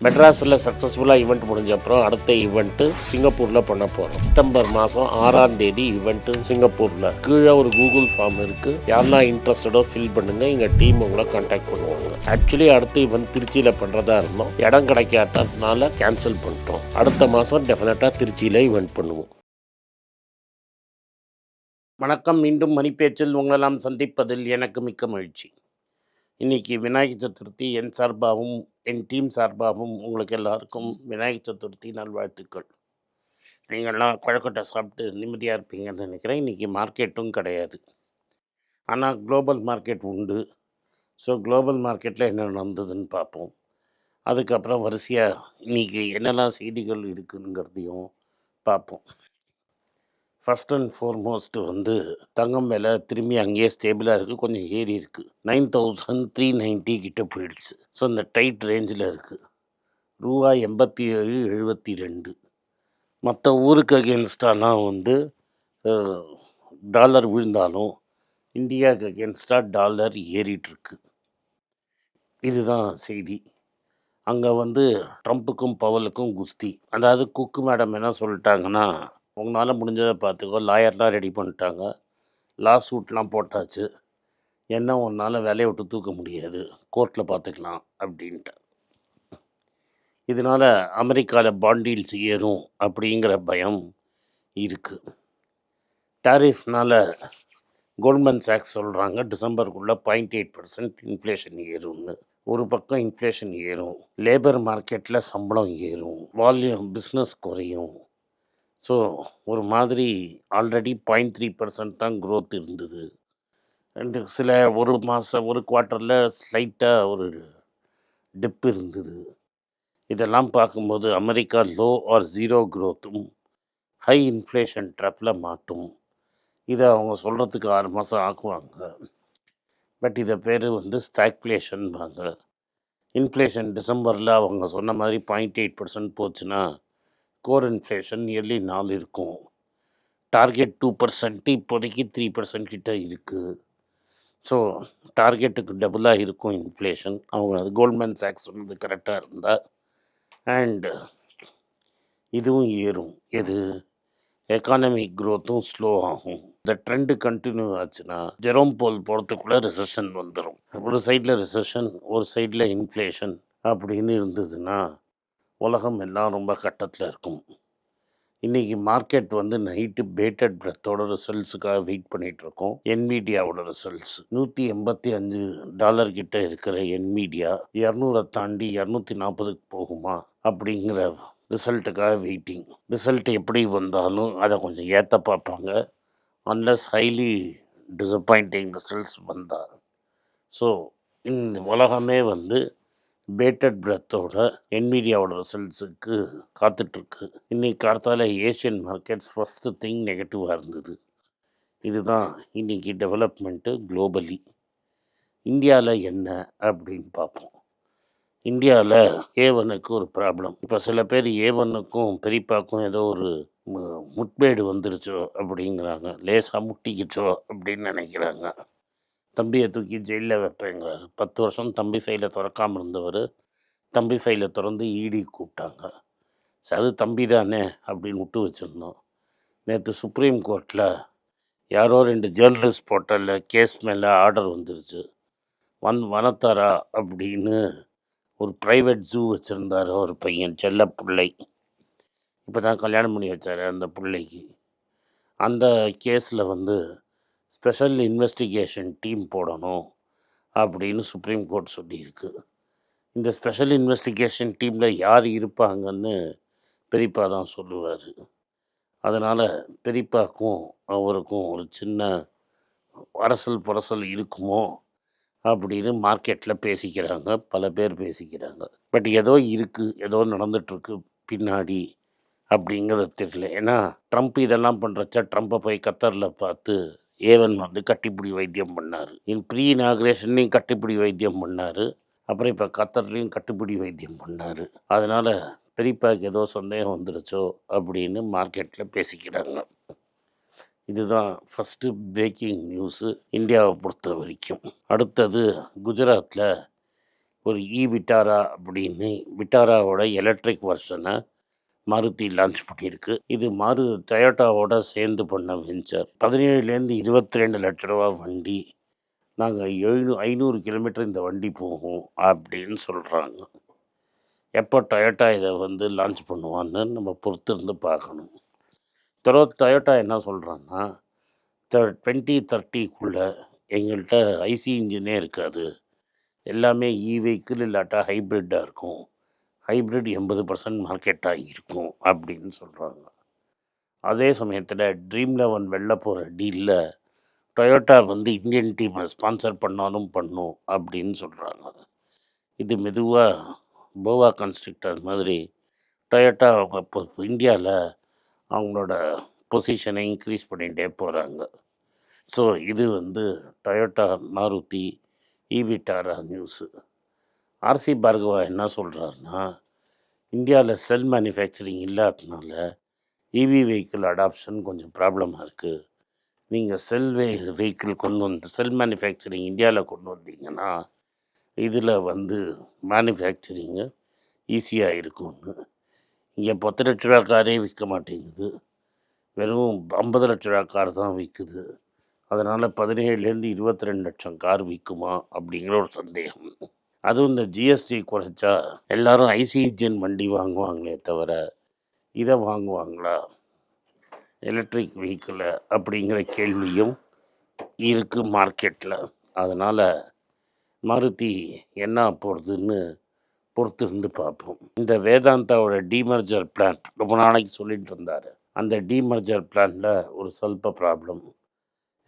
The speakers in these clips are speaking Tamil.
மெட்ராஸில் சக்ஸஸ்ஃபுல்லாக ஈவெண்ட் முடிஞ்ச அப்புறம் அடுத்த ஈவெண்ட்டு சிங்கப்பூரில் பண்ண போகிறோம் செப்டம்பர் மாதம் ஆறாம் தேதி ஈவெண்ட்டு சிங்கப்பூரில். கீழே ஒரு கூகுள் ஃபார்ம் இருக்குது யாரெல்லாம் இன்ட்ரெஸ்டடோ ஃபில் பண்ணுங்கள் எங்கள் டீம் உங்களை கான்டாக்ட் பண்ணுவாங்க. ஆக்சுவலி அடுத்த ஈவெண்ட் திருச்சியில் பண்ணுறதா இருந்தோம். இடம் கிடைக்காததுனால கேன்சல் பண்ணிட்டோம். அடுத்த மாதம் டெஃபினட்டாக திருச்சியில் ஈவெண்ட் பண்ணுவோம். வணக்கம். மீண்டும் மணிப்பேச்சில் உங்களெல்லாம் சந்திப்பதில் எனக்கு மிக்க மகிழ்ச்சி. இன்னைக்கு விநாயகர் சதுர்த்தி என் சார்பாகவும் என் டீம் சார்பாகவும் உங்களுக்கு எல்லாருக்கும் விநாயகர் சதுர்த்தி நல்வாழ்த்துக்கள். நீங்கள்லாம் குழக்கட்டை சாப்பிட்டு நிம்மதியாக இருப்பீங்கன்னு நினைக்கிறேன். இன்றைக்கி மார்க்கெட்டும் கிடையாது. ஆனால் குளோபல் மார்க்கெட் உண்டு. ஸோ குளோபல் மார்க்கெட்டில் என்ன நடந்ததுன்னு பார்ப்போம். அதுக்கப்புறம் வரிசையாக இன்றைக்கி என்னெல்லாம் செய்திகள் இருக்குங்கிறதையும் பார்ப்போம். ஃபஸ்ட் அண்ட் ஃபோர்மோஸ்ட் வந்து தங்கம் விலை திரும்பி அங்கேயே ஸ்டேபிளாக இருக்குது கொஞ்சம் ஏறி இருக்குது நைன் தௌசண்ட் த்ரீ நைன்ட்டி கிட்ட போயிடுச்சு. ஸோ இந்த டைட் ரேஞ்சில் இருக்குது ரூபா எண்பத்தி ஏழு எழுபத்தி ரெண்டு மற்ற ஊருக்கு அகேன்ஸ்டாலாம் வந்து டாலர் விழுந்தாலும் இந்தியாவுக்கு அகேன்ஸ்டாக டாலர் ஏறிட்டுருக்கு இதுதான் செய்தி. அங்கே வந்து ட்ரம்ப்புக்கும் பவலுக்கும் குஸ்தி. அதாவது குக்கு மேடம் என்ன சொல்லிட்டாங்கன்னா உங்களால் முடிஞ்சதை பார்த்துக்கோ. லாயர்லாம் ரெடி பண்ணிட்டாங்க. லா சூட்லாம் போட்டாச்சு. என்ன உன்னால் வேலையை விட்டு தூக்க முடியாது. கோர்ட்டில் பார்த்துக்கலாம் அப்படின்ட்டு இதனால் அமெரிக்காவில் பாண்டீல்ஸ் ஏறும் அப்படிங்கிற பயம் இருக்குது டாரிஃப்னால் கோல்ட்மன் சாக்ஸ் சொல்கிறாங்க டிசம்பருக்குள்ளே பாயிண்ட் எயிட் பர்சன்ட் இன்ஃப்ளேஷன் ஏறும்னு. ஒரு பக்கம் இன்ஃப்ளேஷன் ஏறும். லேபர் மார்க்கெட்டில் சம்பளம் ஏறும். வால்யூம் பிஸ்னஸ் குறையும். ஸோ ஒரு மாதிரி ஆல்ரெடி பாயிண்ட் த்ரீ பர்சன்ட் தான் க்ரோத் இருந்தது. அண்டு சில ஒரு மாதம் ஒரு குவார்ட்டரில் ஸ்லைட்டாக ஒரு டிப் இருந்தது. இதெல்லாம் பார்க்கும்போது அமெரிக்கா லோ ஆர் ஜீரோ க்ரோத்தும் ஹை இன்ஃப்ளேஷன் ட்ராப்பில் மாட்டும். இதை அவங்க சொல்கிறதுக்கு ஆறு மாதம் ஆக்குவாங்க பட் இதை பேர் வந்து ஸ்டாக்ஃப்ளேஷன்பாங்க இன்ஃப்ளேஷன் டிசம்பரில் அவங்க சொன்ன மாதிரி பாயிண்ட் எயிட் பர்சன்ட் போச்சுன்னா கோர் இன்ஃப்ளேஷன் இயர்லி நாலு இருக்கும். டார்கெட் டூ பர்சன்ட் இப்போதைக்கு த்ரீ பர்சன்ட் கிட்ட இருக்குது ஸோ டார்கெட்டுக்கு டபுளாக இருக்கும் இன்ஃப்ளேஷன் அவங்க கோல்ட்மேன் சாக்ஸ் சொன்னது கரெக்டாக இருந்தால் அண்டு இதுவும் ஏறும். எது? எக்கானமிக் க்ரோத்தும் ஸ்லோ ஆகும். இந்த ட்ரெண்டு கண்டினியூ ஆச்சுன்னா ஜெரோம் போல் போகிறதுக்குள்ளே ரிசெஷன் வந்துடும் ஒரு சைடில் ரிசெஷன் ஒரு சைடில் இன்ஃப்ளேஷன் அப்படின்னு இருந்ததுன்னா உலகம் எல்லாம் ரொம்ப கட்டத்தில் இருக்கும். இன்றைக்கி மார்க்கெட் வந்து நைட்டு பேட்டட் பிரெத்தோட ரிசல்ட்ஸுக்காக வெயிட் பண்ணிகிட்ருக்கோம் என்மீடியாவோட ரிசல்ட்ஸ் நூற்றி எண்பத்தி அஞ்சு டாலர் கிட்ட இருக்கிற என்மீடியா இரநூறை தாண்டி இரநூத்தி நாற்பதுக்கு போகுமா அப்படிங்கிற ரிசல்ட்டுக்காக வெயிட்டிங் ரிசல்ட் எப்படி வந்தாலும் அதை கொஞ்சம் ஏற்ற பார்ப்பாங்க. அன்லஸ் ஹைலி டிசப்பாயிண்டிங் ரிசல்ட்ஸ் வந்தால் ஸோ இந்த உலகமே வந்து பேட்டட் பிரெத்தோட என்மீடியாவோட ரிசல்ட்ஸுக்கு காத்துட்ருக்கு இன்றைக்கி காலத்தால் ஏஷியன் மார்க்கெட்ஸ் ஃபஸ்ட்டு திங் நெகட்டிவாக இருந்தது. இதுதான் இன்னைக்கு டெவலப்மெண்ட்டு குளோபலி இந்தியாவில் என்ன அப்படின்னு பார்ப்போம். இந்தியாவில் ஏவனுக்கு ஒரு ப்ராப்ளம் இப்போ சில பேர் ஏவனுக்கும் பெரியப்பாக்கும் ஏதோ ஒரு முட்பேடு வந்துருச்சோ அப்படிங்கிறாங்க. லேசாக முட்டிக்கிச்சோ அப்படின்னு நினைக்கிறாங்க. தம்பியை தூக்கி ஜெயிலில் வைப்பேங்கிறாரு. பத்து வருஷம் தம்பி ஃபைலை திறக்காமல் இருந்தவர் தம்பி ஃபைலை திறந்து ஈடி கூப்பிட்டாங்க. சரி அது தம்பி தானே அப்படின்னு விட்டு வச்சுருந்தோம். நேற்று சுப்ரீம் கோர்ட்டில் யாரோ ரெண்டு ஜேர்னலிஸ்ட் போர்ட்டலில் கேஸ் மேலே ஆர்டர் வந்துருச்சு. வந் வனத்தாரா அப்படின்னு ஒரு ப்ரைவேட் ஜூ வச்சுருந்தார் ஒரு பையன் செல்ல பிள்ளை. இப்போ தான் கல்யாணம் பண்ணி வச்சார் அந்த பிள்ளைக்கு. அந்த கேஸில் வந்து ஸ்பெஷல் இன்வெஸ்டிகேஷன் டீம் போடணும் அப்படின்னு சுப்ரீம் கோர்ட் சொல்லியிருக்கு. இந்த ஸ்பெஷல் இன்வெஸ்டிகேஷன் டீமில் யார் இருப்பாங்கன்னு பெரியப்பா தான் சொல்லுவார். அதனால் பெரியப்பாக்கும் அவருக்கும் ஒரு சின்ன அரசல் புரசல் இருக்குமோ அப்படின்னு மார்க்கெட்டில் பேசிக்கிறாங்க பல பேர் பேசிக்கிறாங்க. பட் ஏதோ இருக்குது ஏதோ நடந்துகிட்ருக்கு பின்னாடி அப்படிங்கிறது தெரியல. ஏன்னா ட்ரம்ப் இதெல்லாம் பண்ணுறச்ச ட்ரம்ப்பை போய் கத்தரில் பார்த்து ஏவன் வந்து கட்டிப்பிடி வைத்தியம் பண்ணார். இன் ப்ரீ இனாகிரேஷன்லையும் கட்டிப்பிடி வைத்தியம் பண்ணார். அப்புறம் இப்போ கத்தர்லேயும் கட்டுப்பிடி வைத்தியம் பண்ணார். அதனால் பெரியப்பாக்கு ஏதோ சந்தேகம் வந்துருச்சோ அப்படின்னு மார்க்கெட்டில் பேசிக்கிறாங்க. இதுதான் ஃபஸ்ட்டு பிரேக்கிங் நியூஸு இந்தியாவை பொறுத்த வரைக்கும். அடுத்தது குஜராத்தில் ஒரு இ விட்டாரா அப்படின்னு விட்டாராவோட எலக்ட்ரிக் வெர்ஷனை மாருதி லான்ச் பண்ணியிருக்கு. இது மாரு டொயோட்டாவோட சேர்ந்து பண்ண வெஞ்சர். பதினேழுலேருந்து இருபத்தி ரெண்டு லட்ச ரூபா வண்டி. நாங்கள் எழுநூ ஐநூறு கிலோமீட்டர் இந்த வண்டி போகும் அப்படின்னு சொல்கிறாங்க எப்போ டொயோட்டா இதை வந்து லான்ச் பண்ணுவான்னு நம்ம பொறுத்திருந்து பார்க்கணும். தரோ டொயோட்டா என்ன சொல்கிறான்னா டுவெண்ட்டி தேர்ட்டிக்குள்ளே எங்கள்கிட்ட ஐசி இன்ஜினே இருக்காது. எல்லாமே இ வெஹிக்கிள் இல்லாட்டா ஹைப்ரிட்டாக இருக்கும். ஹைப்ரிட் எண்பது பர்சன்ட் மார்க்கெட்டாக இருக்கும் அப்படின்னு சொல்கிறாங்க அதே சமயத்தில் ட்ரீம் லெவன் வெளில போகிற டீலில் டொயோட்டா வந்து இந்தியன் டீமை ஸ்பான்சர் பண்ணாலும் பண்ணும் அப்படின்னு சொல்கிறாங்க இது மெதுவாக போவா கன்ஸ்ட்ரக்டர் மாதிரி டொயோட்டா இப்போ இந்தியாவில் அவங்களோட பொசிஷனை இன்க்ரீஸ் பண்ணிகிட்டே போகிறாங்க ஸோ இது வந்து Toyota Maruti e Vitara news RC Bhargava என்ன சொல்கிறாருன்னா இந்தியாவில் செல் மேனுஃபேக்சரிங் இல்லாததுனால இவி வெஹிக்கிள் அடாப்ஷன் கொஞ்சம் ப்ராப்ளமாக இருக்குது நீங்கள் செல் வே வெஹிக்கிள் கொண்டு வந்து செல் மேனுஃபேக்சரிங் இந்தியாவில் கொண்டு வந்தீங்கன்னா இதில் வந்து மேனுஃபேக்சரிங்கு ஈஸியாக இருக்கும்னு. இங்கே பத்து லட்ச ரூபா காரே விற்க மாட்டேங்குது. வெறும் ஐம்பது லட்ச ரூபா கார் தான் விற்குது அதனால் பதினேழுலேருந்து இருபத்தி ரெண்டு லட்சம் கார் விற்குமா அப்படிங்கிற ஒரு சந்தேகம். அதுவும் இந்த ஜிஎஸ்டி குறைச்சா எல்லாரும் ஐசி இன்ஜின் வண்டி வாங்குவாங்களே தவிர இதை வாங்குவாங்களா? எலக்ட்ரிக் வெஹிக்கிளை அப்படிங்கிற கேள்வியும் இருக்குது மார்க்கெட்டில் அதனால் மாருதி என்ன போகிறதுன்னு பொறுத்து இருந்து பார்ப்போம். இந்த வேதாந்தாவோட டீமர்ஜர் பிளான் ரொம்ப நாளைக்கு சொல்லிட்டு இருந்தார். அந்த டீமர்ஜர் பிளானில் ஒரு சொல்ப ப்ராப்ளம்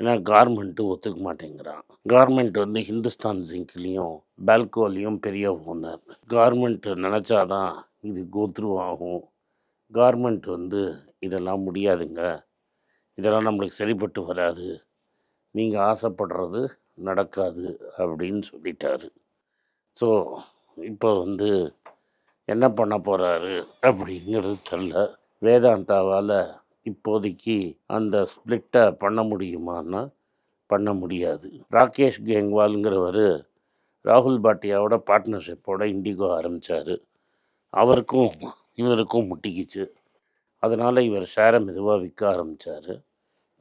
ஏன்னா கார்மெண்ட்டு ஒத்துக்க மாட்டேங்கிறான். கார்மெண்ட் வந்து ஹிந்துஸ்தான் ஜிங்க்லேயும் பேல்கோலையும் பெரிய ஓனர் கார்மெண்ட் நினச்சாதான் இது கோத்ரூ ஆகும். கார்மெண்ட் வந்து இதெல்லாம் முடியாதுங்க. இதெல்லாம் நம்மளுக்கு சரிப்பட்டு வராது. நீங்கள் ஆசைப்படுறது நடக்காது அப்படின்னு சொல்லிட்டாரு. ஸோ இப்போ வந்து என்ன பண்ண போகிறாரு அப்படிங்கிறது தெரில வேதாந்தாவால் இப்போதைக்கு அந்த ஸ்பிளிட்டை பண்ண முடியுமான்னா பண்ண முடியாது. ராகேஷ் கேங்வாலுங்கிறவர் ராகுல் பாட்டியாவோட பார்ட்னர்ஷிப்போட இண்டிகோ ஆரம்பித்தார் அவருக்கும் இவருக்கும் முட்டிக்கிச்சு. அதனால் இவர் ஷேரை மெதுவாக விற்க ஆரம்பித்தார்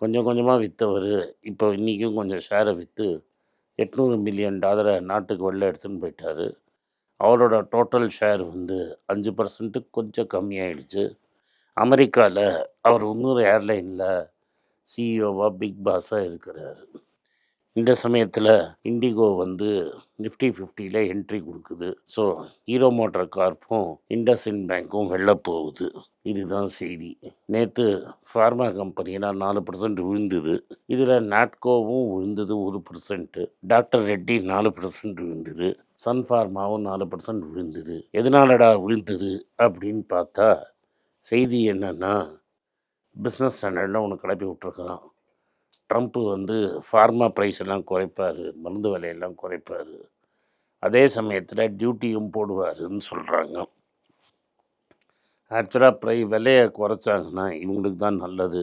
கொஞ்சம் கொஞ்சமாக விற்றவர் இப்போ இன்றைக்கும் கொஞ்சம் ஷேரை விற்று எட்நூறு மில்லியன் டாலரை நாட்டுக்கு வெளில எடுத்துன்னு போயிட்டார். அவரோட டோட்டல் ஷேர் வந்து அஞ்சு பர்சன்ட்டு கொஞ்சம் கம்மியாயிடுச்சு. அமெரிக்காவில் அவர் இன்னொரு ஏர்லைனில் சிஇஓவாக பிக் பாஸாக இருக்கிறார். இந்த சமயத்தில் இண்டிகோ வந்து நிஃப்டி ஃபிஃப்டியில் என்ட்ரி கொடுக்குது. ஸோ ஹீரோ மோட்டார் கார்ப்பும் இண்டஸ்இன் பேங்க்கும் வெளில போகுது. இதுதான் செய்தி. நேற்று ஃபார்மா கம்பெனியெலாம் நாலு பர்சன்ட் விழுந்தது. இதில் நாட்கோவும் விழுந்தது ஒரு பர்சன்ட்டு டாக்டர் ரெட்டி நாலு பர்சன்ட் விழுந்தது. சன் ஃபார்மாவும் நாலு பர்சன்ட் விழுந்தது. எதனாலடா விழுந்தது அப்படின்னு பார்த்தா செய்தி என்னென்னா பிஸ்னஸ் ஸ்டாண்டர்டில் ஒன்று கிளப்பி விட்ருக்குறான் ட்ரம்ப்பு வந்து ஃபார்மா ப்ரைஸ் எல்லாம் குறைப்பார் மருந்து விலையெல்லாம் குறைப்பார். அதே சமயத்தில் டியூட்டியும் போடுவாருன்னு சொல்கிறாங்க ஆக்சுவலாக ப்ரை விலையை குறைச்சாங்கன்னா இவங்களுக்கு தான் நல்லது.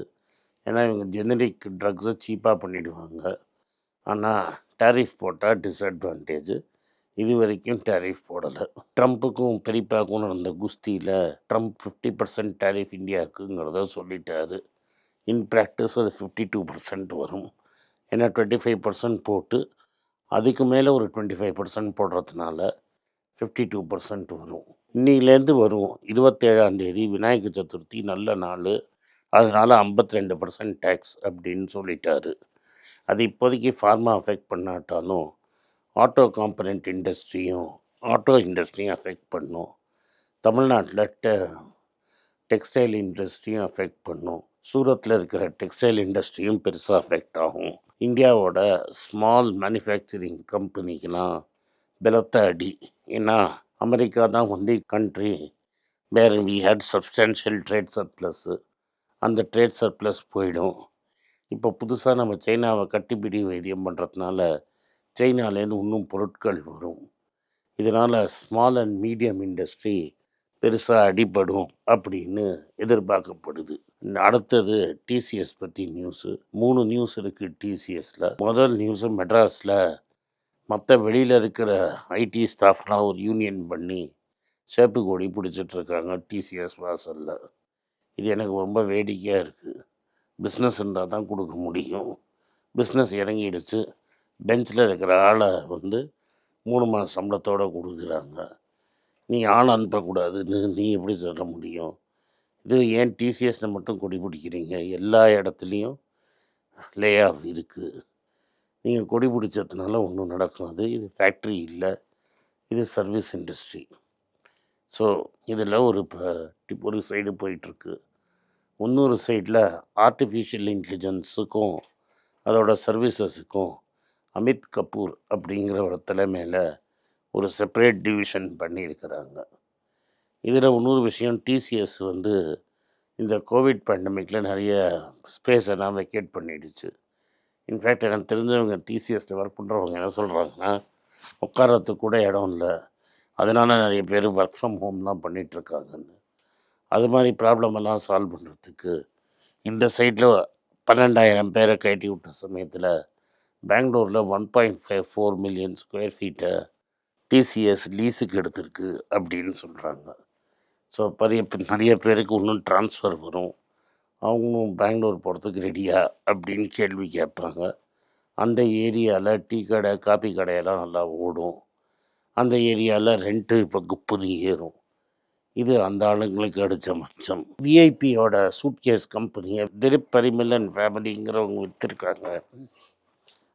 ஏன்னா இவங்க ஜெனரிக் ட்ரக்ஸை சீப்பாக பண்ணிவிடுவாங்க ஆனால் டேரிஃப் போட்டால் டிஸ்அட்வான்டேஜ் இது வரைக்கும் டேரிஃப் போடலை. ட்ரம்ப்புக்கும் பெரியப்பாக்கும் நடந்த குஸ்தியில் ட்ரம்ப் ஃபிஃப்டி பர்சன்ட் டேரிஃப் இந்தியாவுக்குங்கிறத சொல்லிட்டாரு. இன் ப்ராக்டிஸ் அது ஃபிஃப்டி டூ பர்சன்ட் வரும். ஏன்னா டுவெண்ட்டி ஃபைவ் பர்சன்ட் போட்டு அதுக்கு மேலே ஒரு டுவெண்ட்டி ஃபைவ் பர்சன்ட் போடுறதுனால ஃபிஃப்டி டூ பர்சன்ட் வரும். இன்னிலேருந்து வரும். இருபத்தேழாந்தேதி விநாயகர் சதுர்த்தி நல்ல நாள். அதனால் ஐம்பத்தி ரெண்டு பர்சன்ட் டேக்ஸ் அப்படின்னு சொல்லிட்டாரு. அது இப்போதைக்கு ஃபார்மா அஃபெக்ட் பண்ணாட்டாலும் ஆட்டோ காம்பனண்ட் இண்டஸ்ட்ரியும் ஆட்டோ இண்டஸ்ட்ரியும் அஃபெக்ட் பண்ணும். தமிழ்நாட்டில் டெ டெக்ஸ்டைல் இண்டஸ்ட்ரியும் அஃபெக்ட் பண்ணும். சூரத்தில் இருக்கிற டெக்ஸ்டைல் இண்டஸ்ட்ரியும் பெருசாக அஃபெக்ட் ஆகும். இந்தியாவோட ஸ்மால் மேனுஃபேக்சரிங் கம்பெனிக்கெலாம் பலத்த அடி. ஏன்னா அமெரிக்கா தான் only country where we had substantial trade surplus அந்த ட்ரேட் சர்ப்ளஸ் போயிடும். இப்போ புதுசாக நம்ம சைனாவை கட்டிப்பிடி வைத்தியம் பண்ணுறதுனால சைனாலேருந்து இன்னும் பொருட்கள் வரும். இதனால் ஸ்மால் அண்ட் மீடியம் இண்டஸ்ட்ரி பெருசாக அடிபடும் அப்படின்னு எதிர்பார்க்கப்படுது. அடுத்தது டிசிஎஸ் பற்றி நியூஸு மூணு நியூஸ் இருக்குது டிசிஎஸில் முதல் நியூஸு மெட்ராஸில் மற்ற வெளியில் இருக்கிற ஐடி ஸ்டாஃப்லாம் ஒரு யூனியன் பண்ணி சேப்பு கொடி பிடிச்சிட்ருக்காங்க டிசிஎஸ் வாசலில். இது எனக்கு ரொம்ப வேடிக்கையாக இருக்குது பிஸ்னஸ் இருந்தால் தான் கொடுக்க முடியும். பிஸ்னஸ் இறங்கிடுச்சு. பெஞ்சில் இருக்கிற ஆளை வந்து மூணு மாத சம்பளத்தோடு கொடுக்குறாங்க. நீ ஆள் அனுப்பக்கூடாதுன்னு நீ எப்படி சொல்ல முடியும்? இது ஏன் டிசிஎஸில் மட்டும் கொடி பிடிக்கிறீங்க? எல்லா இடத்துலையும் லே ஆஃப் இருக்குது நீங்கள் கொடி பிடிச்சதுனால ஒன்றும் நடக்காது. இது ஃபேக்ட்ரி இல்லை. இது சர்வீஸ் இண்டஸ்ட்ரி ஸோ இதில் ஒரு இப்போ ஒரு சைடு போயிட்டுருக்கு. இன்னொரு சைடில் ஆர்டிஃபிஷியல் இன்டெலிஜென்ஸுக்கும் அதோட சர்வீசஸுக்கும் அமித் கபூர் அப்படிங்கிற ஒரு தலைமையில் ஒரு செப்பரேட் டிவிஷன் பண்ணியிருக்கிறாங்க. இதில் இன்னொரு விஷயம் டிசிஎஸ் வந்து இந்த கோவிட் பேண்டமிக்கில் நிறைய ஸ்பேஸை எல்லாம் வெக்கேட் பண்ணிடுச்சு. இன்ஃபேக்ட் எனக்கு தெரிஞ்சவங்க டிசிஎஸில் ஒர்க் பண்ணுறவங்க என்ன சொல்கிறாங்கன்னா உட்கார்றதுக்கு கூட இடம் இல்லை. அதனால் நிறைய பேர் ஒர்க் ஃப்ரம் ஹோம்லாம் பண்ணிகிட்ருக்காங்கன்னு அது மாதிரி ப்ராப்ளம் எல்லாம் சால்வ் பண்ணுறதுக்கு இந்த சைடில் பன்னெண்டாயிரம் பேரை கட்டி விட்ட சமயத்தில் பெங்களூரில் one point five four million square ஃபீட்டை TCS லீஸுக்கு எடுத்திருக்கு அப்படின்னு சொல்கிறாங்க ஸோ பெரிய நிறைய பேருக்கு இன்னும் ட்ரான்ஸ்ஃபர் வரும். அவங்களும் பெங்களூர் போகிறதுக்கு ரெடியா அப்படின்னு கேள்வி கேட்பாங்க. அந்த ஏரியாவில் டீ கடை காபி கடையெல்லாம் நல்லா ஓடும். அந்த ஏரியாவில் ரெண்ட்டு இப்போ குப்புன்னு ஏறும். இது அந்த ஆளுங்களுக்கு அடித்த மச்சம். விஐபியோட சூட்கேஸ் கம்பெனியை திலீப் பரிமலன் ஃபேமிலிங்கிறவங்க விற்றுருக்காங்க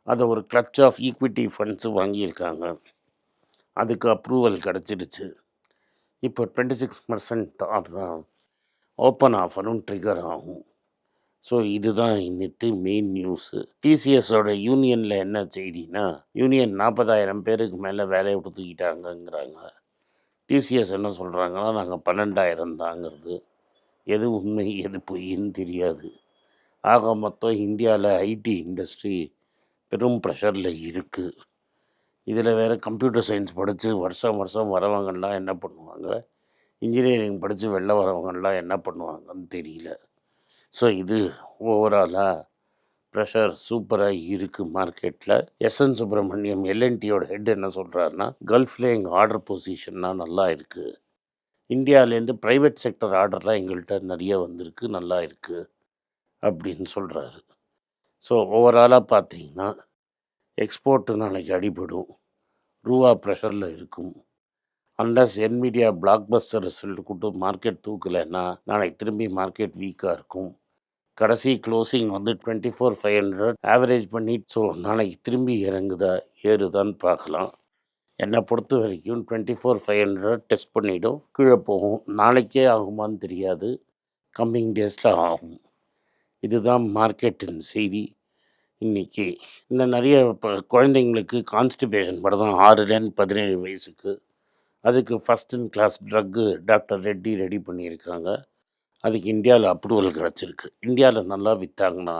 அதை ஒரு கிளச் ஆஃப் ஈக்விட்டி ஃபண்ட்ஸு வாங்கியிருக்காங்க. அதுக்கு அப்ரூவல் கிடச்சிடுச்சு. இப்போ டுவெண்ட்டி சிக்ஸ் பர்சன்ட் ஓப்பன் ஆஃபரும் ட்ரிகர் ஆகும். ஸோ இதுதான் இன்னிட்டு மெயின் நியூஸு டிசிஎஸோட யூனியனில் என்ன செய்தினா யூனியன் நாற்பதாயிரம் பேருக்கு மேலே வேலையை கொடுத்துக்கிட்டாங்கங்கிறாங்க. டிசிஎஸ் என்ன சொல்கிறாங்கன்னா நாங்கள் பன்னெண்டாயிரம் தாங்கிறது. எது உண்மை எது பொய்ன்னு தெரியாது. ஆக மொத்தம் இந்தியாவில் ஐடி இண்டஸ்ட்ரி பெரும் ப்ரெஷரில் இருக்குது இதில் வேறு கம்ப்யூட்டர் சயின்ஸ் படித்து வருஷம் வருஷம் வரவங்கலாம் என்ன பண்ணுவாங்க? இன்ஜினியரிங் படித்து வெளில வரவங்கலாம் என்ன பண்ணுவாங்கன்னு தெரியல. ஸோ இது ஓவராலாக ப்ரெஷர் சூப்பராக இருக்குது மார்க்கெட்டில் எஸ்என் சுப்பிரமணியம் எல்என்டியோட ஹெட் என்ன சொல்கிறாருன்னா கல்ஃபில் எங்கள் ஆர்டர் பொசிஷன்லாம் நல்லா இருக்குது இந்தியாவிலேருந்து ப்ரைவேட் செக்டர் ஆர்டர்லாம் எங்கள்கிட்ட நிறைய வந்திருக்கு நல்லா இருக்குது அப்படின்னு சொல்கிறாரு ஸோ ஓவராலாக பார்த்தீங்கன்னா எக்ஸ்போர்ட்டு நாளைக்கு அடிபடும். ரூபா ப்ரெஷரில் இருக்கும். Unless Nvidia blockbuster result கூட்டு மார்க்கெட் தூக்கலைன்னா நாளைக்கு திரும்பி மார்க்கெட் வீக்காக இருக்கும். கடைசி க்ளோசிங் வந்து twenty four five hundred average பண்ணி ஸோ நாளைக்கு திரும்பி இறங்குதா ஏறுதான்னு பார்க்கலாம். என்னை பொறுத்த வரைக்கும் twenty four five hundred test பண்ணிவிடும் கீழே போகும். நாளைக்கே ஆகுமான்னு தெரியாது. கம்மிங் டேஸில் ஆகும். இதுதான் மார்க்கெட்டின் செய்தி. இன்னைக்கு இந்த நிறைய இப்போ குழந்தைங்களுக்கு கான்ஸ்டிபேஷன் படம் ஆறுலேருந்து பதினேழு வயசுக்கு. அதுக்கு first in class drug doctor Reddy ready பண்ணியிருக்காங்க. அதுக்கு இந்தியாவில் அப்ரூவல் கிடச்சிருக்கு. இந்தியாவில் நல்லா விற்றாங்கன்னா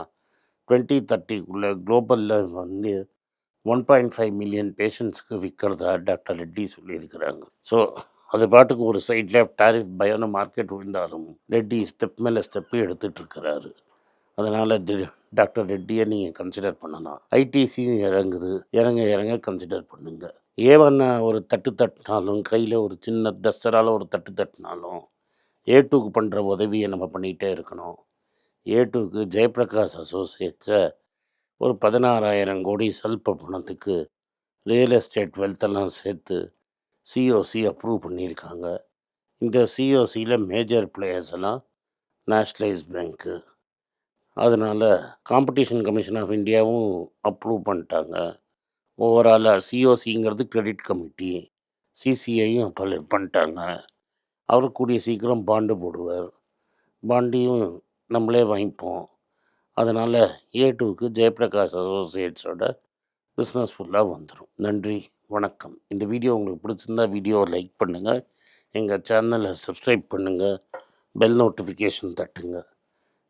டுவெண்ட்டி தேர்ட்டிக்குள்ளே குளோபலில் வந்து ஒன் பாயிண்ட் ஃபைவ் மில்லியன் பேஷண்ட்ஸுக்கு விற்கிறதா டாக்டர் ரெட்டி சொல்லியிருக்கிறாங்க. ஸோ அது பாட்டுக்கு ஒரு சைடில் டாரிஃப் பயான மார்க்கெட் விழுந்தாலும் ரெட்டி ஸ்டெப் மேலே ஸ்டெப்பு எடுத்துட்டு இருக்கிறாரு. அதனால் டாக்டர் ரெட்டியை நீங்கள் கன்சிடர் பண்ணலாம். ஐடிசி இறங்குது. இறங்க இறங்க கன்சிடர் பண்ணுங்க. ஏவன்னா ஒரு தட்டு தட்டினாலும் கையில் ஒரு சின்ன டஸ்டரால் ஒரு தட்டு தட்டினாலும் ஏ டூக்கு பண்ணுற உதவியை நம்ம பண்ணிகிட்டே இருக்கணும். ஏ டூக்கு ஜெயபிரகாஷ் அசோசியேட்ஸை ஒரு பதினாறாயிரம் கோடி சல்ப பணத்துக்கு ரியல் எஸ்டேட் வெல்த்தெல்லாம் சேர்த்து சிஓசி அப்ரூவ் பண்ணியிருக்காங்க. இந்த சிஓசியில் மேஜர் பிளேயர்ஸ் எல்லாம் நேஷ்னலைஸ் பேங்க்கு அதனால் காம்படிஷன் கமிஷன் ஆஃப் இந்தியாவும் அப்ரூவ் பண்ணிட்டாங்க. ஓவராலாக சிஓசிங்கிறது கிரெடிட் கமிட்டி சிசிஐயும் அப்போ பண்ணிட்டாங்க. அவர் கூடிய சீக்கிரம் பாண்டு போடுவார். பாண்டையும் நம்மளே வாங்கிப்போம். அதனால் ஏ டூக்கு ஜெயபிரகாஷ் அசோசியேட்ஸோட பிஸ்னஸ் ஃபுல்லாக வந்துடும் நன்றி வணக்கம். இந்த வீடியோ உங்களுக்கு பிடிச்சிருந்தா வீடியோவை லைக் பண்ணுங்கள் எங்கள் சேனலை சப்ஸ்கிரைப் பண்ணுங்கள் பெல் நோட்டிஃபிகேஷன் தட்டுங்க.